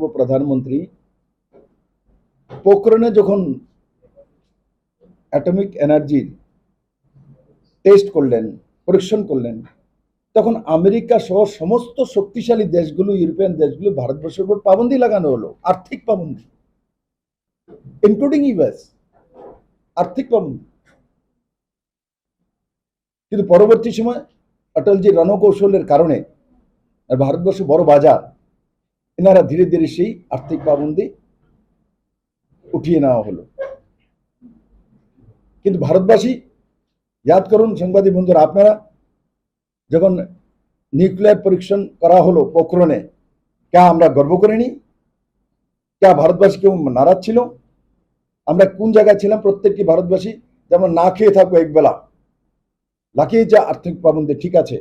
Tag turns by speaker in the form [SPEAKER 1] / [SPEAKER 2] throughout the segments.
[SPEAKER 1] ভূতপূর্ব প্রধানমন্ত্রী পোখরণে যখন অ্যাটমিক এনার্জির টেস্ট করলেন, পরীক্ষণ করলেন, তখন আমেরিকা সহ সমস্ত শক্তিশালী দেশগুলো, ইউরোপিয়ান দেশগুলো ভারতবর্ষের উপর পাবন্দি লাগানো হলো, আর্থিক পাবন্দি ইনক্লুডিং ইউএস আর্থিক পাবন্দি। কিন্তু পরবর্তী সময় অটলজির রণকৌশলের কারণে ভারতবর্ষ বড় বাজার এনারা ধীরে ধীরে সেই আর্থিক পাবন্দি উঠিয়ে নেওয়া হলো। কিন্তু ভারতবাসী, ইয়াদ করুন সাংবাদিক বন্ধুরা, আপনারা যখন নিউক্লিয়ার পরীক্ষণ করা হলো পোখরণে, কে আমরা গর্ব করিনি? কে ভারতবাসী কেউ নারাজ ছিল? আমরা কোন জায়গায় ছিলাম? প্রত্যেকটি ভারতবাসী যেমন না খেয়ে থাকব একবেলা লাখিয়ে যা আর্থিক পাবন্দি ঠিক আছে,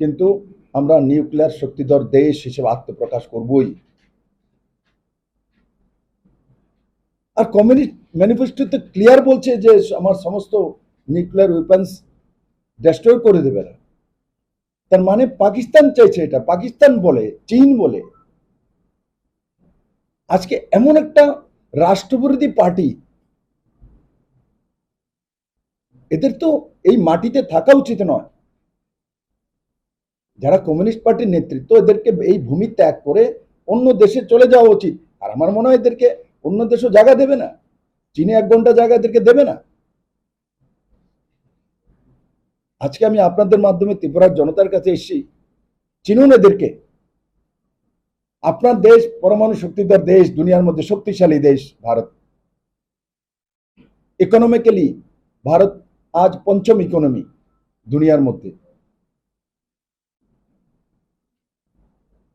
[SPEAKER 1] কিন্তু আমরা নিউক্লিয়ার শক্তিধর দেশ হিসেবে আত্মপ্রকাশ করবই। আর কমিউনিস্ট ম্যানিফেস্টোতে ক্লিয়ার বলছে যে আমার সমস্ত নিউক্লিয়ার ওয়েপন্স ডেস্ট্রয় করে দেবে না। তার মানে পাকিস্তান চাইছে এটা, পাকিস্তান বলে, চীন বলে। আজকে এমন একটা রাষ্ট্রবিরোধী পার্টি, এদের তো এই মাটিতে থাকা উচিত নয়। যারা কমিউনিস্ট পার্টির নেতৃত্ব, এদেরকে এই ভূমি ত্যাগ করে অন্য দেশে চলে যাওয়া উচিত। আর আমার মনে হয় এদেরকে অন্য দেশও জায়গা দেবে না। চীনে এক ঘণ্টা জায়গা এদেরকে দেবে না। আজকে আমি আপনাদের মাধ্যমে ত্রিপুরার জনতার কাছে এসেছি। চিনুন এদেরকে। আপনার দেশ পরমাণু শক্তিধর দেশ, দুনিয়ার মধ্যে শক্তিশালী দেশ, ভারত। ইকোনমিক্যালি ভারত আজ পঞ্চম ইকোনমি দুনিয়ার মধ্যে।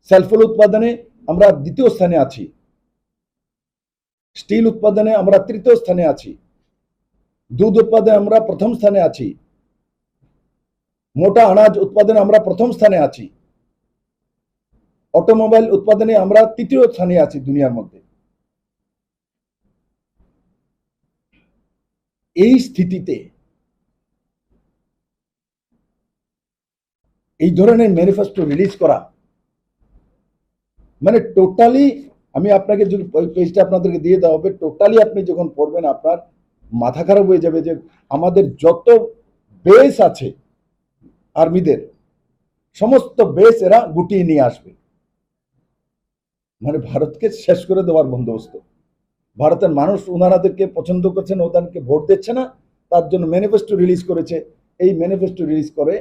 [SPEAKER 1] সেলফোল উৎপাদনে আমরা দ্বিতীয় স্থানে আছি। স্টিল উৎপাদনে আমরা তৃতীয় স্থানে আছি। দুধ উৎপাদনে আমরা প্রথম স্থানে আছি। মোটা আনাজ উৎপাদনে আমরা প্রথম স্থানে আছি। অটোমোবাইল উৎপাদনে আমরা তৃতীয় স্থানে আছি দুনিয়ার মধ্যে। এই স্থিতিতে এই ধরনের ম্যানিফেস্টো রিলিজ করা মানে টোটালি আমি আপনাকে পেজটা আপনাদেরকে দিয়ে দেওয়া হবে টোটালি আপনি যখন পড়বেন আপনার মাথা খারাপ হয়ে যাবে যে আমাদের যত বেস আছে আর্মিদের, সমস্ত বেস এরা গুটিয়ে নিয়ে আসবে। মানে ভারতকে শেষ করে দেওয়ার বন্দোবস্ত। ভারতের মানুষ ওনারাদেরকে পছন্দ করছেন ওদেরকে ভোট দিচ্ছে না, তার জন্য ম্যানিফেস্টো রিলিজ করেছে। এই ম্যানিফেস্টো রিলিজ করে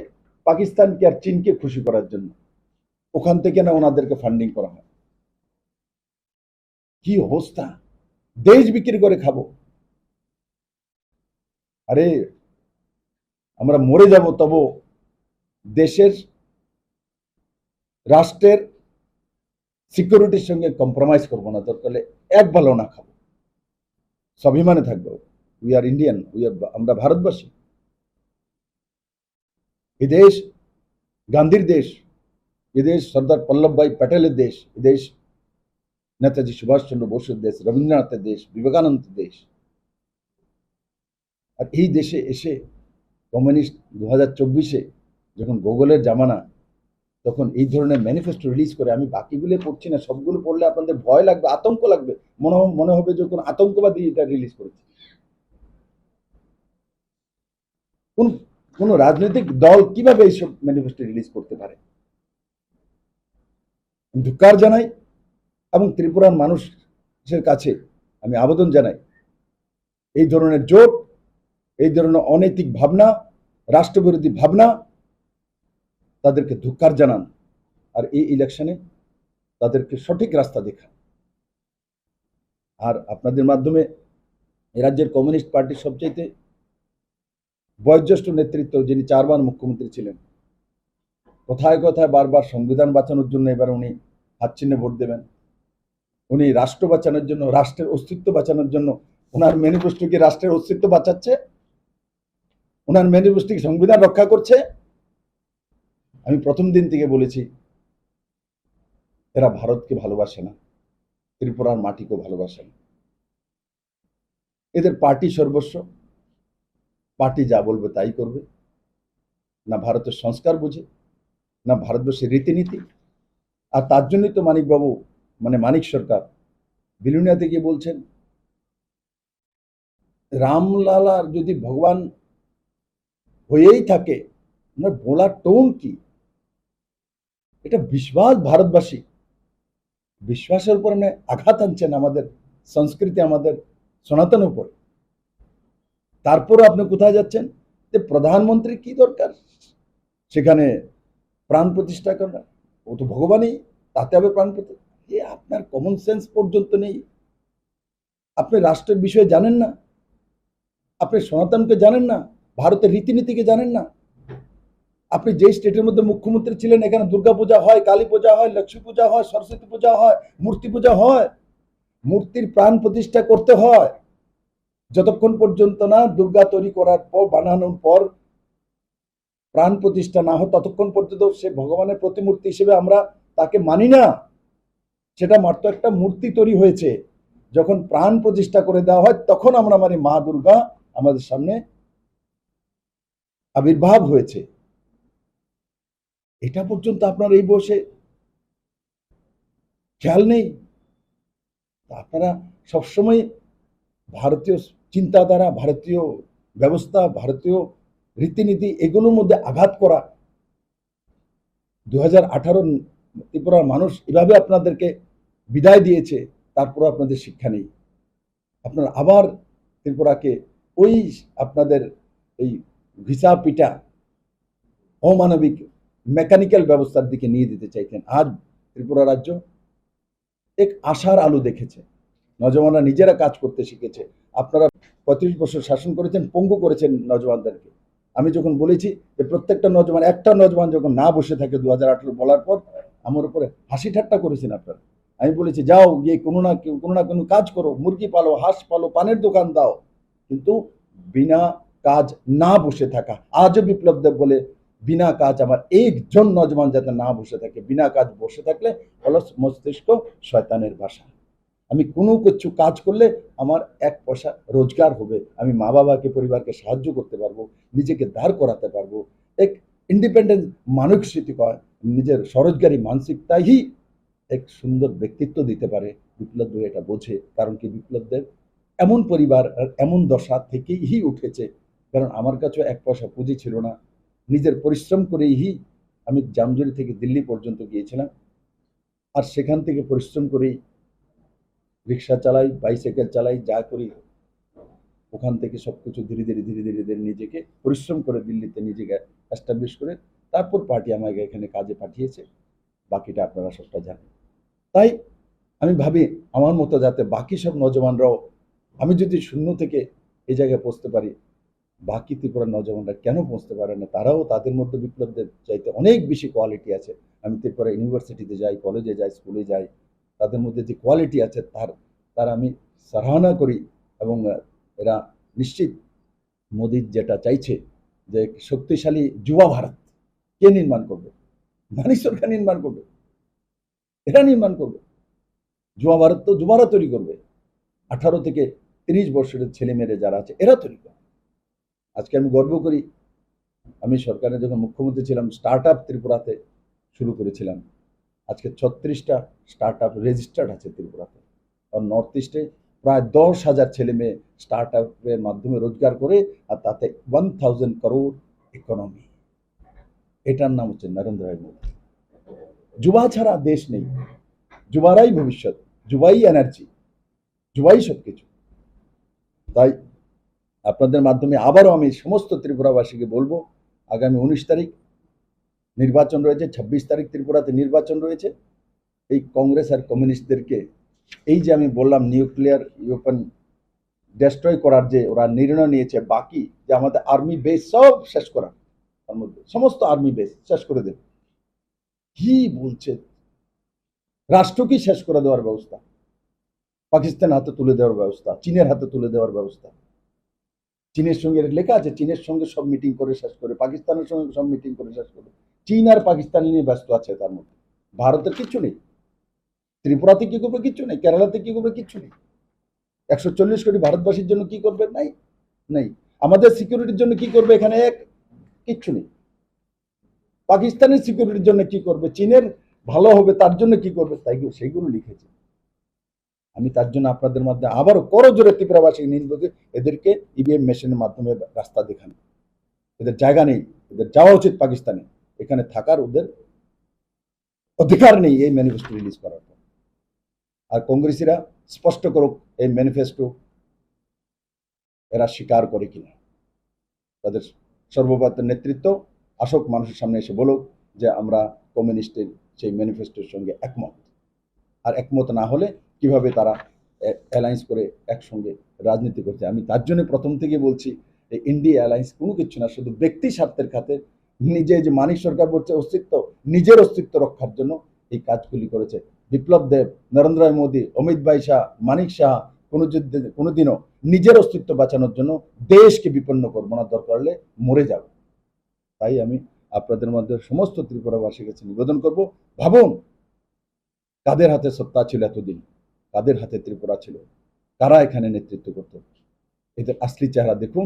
[SPEAKER 1] পাকিস্তানকে আর চীনকে খুশি করার জন্য। ওখান থেকে না ওনাদেরকে ফান্ডিং করা হয়। কি অবস্থা? দেশ বিক্রি করে খাব। আরে, আমরা মরে যাব তবু দেশের রাষ্ট্রের সিকিউরিটির সঙ্গে কম্প্রোমাইজ করব না দরকার এক ভালো না খাব। স্বাভিমানে থাকব। We are Indian we are আমরা ভারতবাসী। এ দেশ গান্ধীর দেশ এ দেশ সর্দার বল্লভভাই প্যাটেলের দেশ এ দেশ নেতাজি সুভাষচন্দ্র বসুর দেশ, রবীন্দ্রনাথের দেশ, বিবেকানন্দের দেশ। আর এই দেশে এসে কমিউনিস্ট দু হাজার চব্বিশে যখন গুগলের জামানা, তখন এই ধরনের ম্যানিফেস্টো রিলিজ করে, আমি বাকিগুলো পড়ছি না, সবগুলো পড়লে আপনাদের ভয় লাগবে, আতঙ্ক লাগবে। মনে মনে হবে যে কোন আতঙ্কবাদী এটা রিলিজ করেছে। কোন কোন রাজনৈতিক দল কীভাবে এইসব ম্যানিফেস্টো রিলিজ করতে পারে? ধিক্কার জানাই। এবং ত্রিপুরার মানুষের কাছে আমি আবেদন জানাই, এই ধরনের জোট, এই ধরনের অনৈতিক ভাবনা, রাষ্ট্রবিরোধী ভাবনা, তাদেরকে ধিক্কার জানান আর এই ইলেকশনে তাদেরকে সঠিক রাস্তা দেখান। আর আপনাদের মাধ্যমে রাজ্যের কমিউনিস্ট পার্টির সবচাইতে বয়োজ্যেষ্ঠ নেতৃত্ব যিনি চারবার মুখ্যমন্ত্রী ছিলেন, কোথায় কোথায় বারবার সংবিধান বাঁচানোর জন্য এবার উনি হাত চিহ্নে ভোট দেবেন। উনি রাষ্ট্র বাঁচানোর জন্য, রাষ্ট্রের অস্তিত্ব বাঁচানোর জন্য ওনার ম্যানিফেস্টো কি রাষ্ট্রের অস্তিত্ব বাঁচাচ্ছে? ওনার ম্যানিফেস্টো কি সংবিধান রক্ষা করছে? আমি প্রথম দিন থেকে বলেছি, এরা ভারতকে ভালোবাসে না, ত্রিপুরার মাটিকেও ভালোবাসে না। এদের পার্টি সর্বস্ব, পার্টি যা বলবে তাই করবে। না ভারতের সংস্কার বুঝে, না ভারতবর্ষের রীতিনীতি। আর তার জন্যই তো মানিকবাবু মানে মানিক সরকার, বিলুনিয়াতে গিয়ে বলছেন, রামলালার যদি ভগবান হয়েই থাকে, ওনার বলার টোন কি? এটা বিশ্বাস ভারতবাসী। বিশ্বাসের উপর মানে আঘাত আনছেন আমাদের সংস্কৃতি, আমাদের সনাতন উপর। তারপর আপনি কোথায় যাচ্ছেন? যে প্রধানমন্ত্রী কি দরকার? সেখানে প্রাণ প্রতিষ্ঠা করার, ও তো ভগবানই, তাতে হবে প্রাণ প্রতিষ্ঠা এ আপনার কমন সেন্স পর্যন্ত নেই। আপনি রাষ্ট্রের বিষয়ে জানেন না। আপনি সনাতনকে জানেন না। ভারতের রীতিনীতিকে জানেন না। আপনি যেই স্টেটের মধ্যে মুখ্যমন্ত্রী ছিলেন, এখানে দুর্গা পূজা হয়, কালী পূজা হয়, লক্ষ্মী পূজা হয়, সরস্বতী পূজা হয়, মূর্তি পূজা হয়, মূর্তির প্রাণ প্রতিষ্ঠা করতে হয়। যতক্ষণ পর্যন্ত না দুর্গা তৈরি করার পর, বানানোর পর প্রাণ প্রতিষ্ঠা না হয়, ততক্ষণ পর্যন্ত সে ভগবানের প্রতিমূর্তি হিসেবে আমরা তাকে মানি না। সেটা মাত্র একটা মূর্তি তৈরি হয়েছে। যখন প্রাণ প্রতিষ্ঠা করে দেওয়া হয়, তখন আমরা মানি মা দুর্গা আমাদের সামনে আবির্ভাব হয়েছে। এটা পর্যন্ত আপনার এই বসে খেয়াল নেই? আপনারা সবসময় ভারতীয় চিন্তাধারা, ভারতীয় ব্যবস্থা, ভারতীয় রীতিনীতি এগুলোর মধ্যে আঘাত করা দু হাজার আঠারো ত্রিপুরার মানুষ এভাবে আপনাদেরকে বিদায় দিয়েছে তারপর আপনাদের শিক্ষা নেই। আপনারা আবার ত্রিপুরাকে ওই আপনাদের এই ঘিসা পিটা অমানবিক মেকানিক্যাল ব্যবস্থার দিকে নিয়ে যেতে চাইতেন আজ ত্রিপুরা রাজ্য এক আশার আলো দেখেছে। নজওয়ানরা নিজেরা কাজ করতে শিখেছে। আপনারা পঁয়ত্রিশ বছর শাসন করেছেন, পঙ্গু করেছেন নজওয়ানদেরকে। আমি যখন বলেছি যে প্রত্যেকটা নজওয়ান, একটা নজওয়ান যখন না বসে থাকে দু হাজার আঠেরো বলার পর, আমার উপরে হাসি ঠাট্টা করেছেন আপনারা। আমি বলেছি, যাও গিয়ে কোনো না কোনো না কোনো কাজ করো। মুরগি পালো, হাঁস পালো, পানের দোকান দাও। কিন্তু বিনা কাজ না বসে থাকা, আজও বিপ্লব দেব বলে বিনা কাজ আমার একজন নজওয়ান যাতে না বসে থাকে। বিনা কাজ বসে থাকলে অলস মস্তিষ্ক শয়তানের ভাষা আমি কোনো কিছু কাজ করলে আমার এক পয়সা রোজগার হবে। আমি মা বাবাকে, পরিবারকে সাহায্য করতে পারব, নিজেকে দাঁড় করাতে পারব। এক ইন্ডিপেন্ডেন্স মানসিক হয় নিজের স্বরোজগারী মানসিকতাই এক সুন্দর ব্যক্তিত্ব দিতে পারে বিপ্লব দেব এটা বোঝে। কারণ কি বিপ্লব দেব এমন পরিবার আর এমন দশা থেকেই উঠেছে। কারণ আমার কাছেও এক পয়সা পুঁজি ছিল না। নিজের পরিশ্রম করেই আমি জামজুরি থেকে দিল্লি পর্যন্ত গিয়েছিলাম। আর সেখান থেকে পরিশ্রম করেই রিক্সা চালাই, বাইসাইকেল চালাই, যা করি, ওখান থেকে সব কিছু ধীরে ধীরে ধীরে ধীরে ধীরে নিজেকে পরিশ্রম করে দিল্লিতে নিজেকে অ্যাস্টাবলিশ করে তারপর পার্টি আমাকে এখানে কাজে পাঠিয়েছে। বাকিটা আপনারা সবটা জানেন। তাই আমি ভাবি আমার মতো যাতে বাকি সব নজওয়ানরাও, আমি যদি শূন্য থেকে এই জায়গায় পৌঁছতে পারি, বাকি ত্রিপুরার নজওয়ানরা কেন পৌঁছতে পারে না? তারাও তাদের মধ্যে বিপ্লবদের চাইতে অনেক বেশি কোয়ালিটি আছে। আমি ত্রিপুরা ইউনিভার্সিটিতে যাই কলেজে যাই স্কুলে যাই, তাদের মধ্যে যে কোয়ালিটি আছে তার তার আমি সারাহনা করি এবং এরা নিশ্চিত মোদির যেটা চাইছে যে শক্তিশালী যুবা ভারত কে নির্মাণ করবে? মানিক সরকার নির্মাণ করবে? এরা নির্মাণ করবে। যুবা ভারত তো, যুবারা তৈরি করবে। আঠারো থেকে তিরিশ বছরের ছেলে মেয়েরা যারা আছে, এরা তৈরি করবে। আজকে আমি গর্ব করি, আমি সরকারে যখন মুখ্যমন্ত্রী ছিলাম স্টার্ট আপ ত্রিপুরাতে শুরু করেছিলাম। আজকে ছত্রিশটা স্টার্ট আপ রেজিস্টার্ড আছে ত্রিপুরাতে। আর নর্থ ইস্টে প্রায় দশ হাজার ছেলে মেয়ে স্টার্ট আপের মাধ্যমে রোজগার করে, আর তাতে ওয়ান থাউজেন্ড করোড় ইকোনমি এটার নাম হচ্ছে নরেন্দ্র ভাই মোদী। যুবা ছাড়া দেশ নেই। যুবারাই ভবিষ্যৎ, যুবাই এনার্জি যুবাই সব কিছু তাই আপনাদের মাধ্যমে আবারও আমি সমস্ত ত্রিপুরাবাসীকে বলব, আগামী উনিশ তারিখ নির্বাচন রয়েছে, ছাব্বিশ তারিখ ত্রিপুরাতে নির্বাচন রয়েছে। এই কংগ্রেস আর কমিউনিস্টদেরকে এই যে আমি বললাম নিউক্লিয়ার ইউপেন ডেস্ট্রয় করার যে ওরা নির্ণয় নিয়েছে, বাকি যে আমাদের আর্মি বেস সব শেষ করা। তার মধ্যে সমস্ত আর্মি বেস শেষ করে দেবে। কি বলছে? রাষ্ট্রকেই শেষ করে দেওয়ার ব্যবস্থা? পাকিস্তান হাতে তুলে দেওয়ার ব্যবস্থা, চীনের হাতে তুলে দেওয়ার ব্যবস্থা। চীনের সঙ্গে লেখা আছে, চীনের সঙ্গে সব মিটিং করে শেষ করে, পাকিস্তানের সঙ্গে সব মিটিং করে শেষ করে। চীন আর পাকিস্তান নিয়ে ব্যস্ত আছে তার মধ্যে। ভারতের কিচ্ছু নেই। ত্রিপুরাতে কি করবে কিচ্ছু নেই, কেরালাতে কি করবে কিচ্ছু নেই। একশো চল্লিশ কোটি ভারতবাসীর জন্য কি করবে? নাই, নেই। আমাদের সিকিউরিটির জন্য কি করবে এখানে এক? কিচ্ছু নেই। পাকিস্তানের সিকিউরিটির জন্য কি করবে? চীনের ভালো হবে, তার জন্য কি করবে? তাই সেইগুলো লিখেছে। আমি তার জন্য আপনাদের মধ্যে আবারও করজোরে ত্রিপুরাবাসী নিন্দকে এদেরকে ইভিএম মেশিনের মাধ্যমে রাস্তা দেখান। এদের জায়গা নেই, এদের যাওয়া উচিত পাকিস্তানে। এখানে থাকার ওদের অধিকার নেই এই ম্যানিফেস্টো রিলিজ করার পর। আর কংগ্রেসিরা স্পষ্ট করুক, এই ম্যানিফেস্টো এরা স্বীকার করে কিনা। তাদের সর্বভারতের নেতৃত্ব আসক, মানুষের সামনে এসে বলুক যে আমরা কমিউনিস্টের সেই ম্যানিফেস্টোর সঙ্গে একমত। আর একমত না হলে কীভাবে তারা অ্যালায়েন্স করে একসঙ্গে রাজনীতি করছে? আমি তার জন্য প্রথম থেকে বলছি, এই ইন্ডিয়া অ্যালায়েন্স কোনো কিছু না, শুধু ব্যক্তি স্বার্থের খাতে নিজে যে মানিক সরকার বলছে অস্তিত্ব, নিজের অস্তিত্ব রক্ষার জন্য এই কাজগুলি করেছে। বিপ্লব দেব, নরেন্দ্র মোদী, অমিত ভাই শাহ, মানিক শাহ কোনো কোনোদিনও নিজের অস্তিত্ব বাঁচানোর জন্য দেশকে বিপন্ন করব না, দরকার হলে মরে যাব। তাই আমি আপনাদের মধ্যে সমস্ত ত্রিপুরাবাসীর কাছে নিবেদন করব, ভাবুন কাদের হাতে সত্তা ছিল এতদিন, কাদের হাতে ত্রিপুরা ছিল, কারা এখানে নেতৃত্ব করত? এদের আসলি চেহারা দেখুন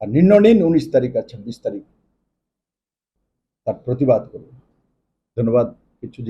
[SPEAKER 1] আর নির্ণয় নিন উনিশ তারিখ আর ছাব্বিশ তারিখ। তার প্রতিবাদ করুন। ধন্যবাদ, কিছু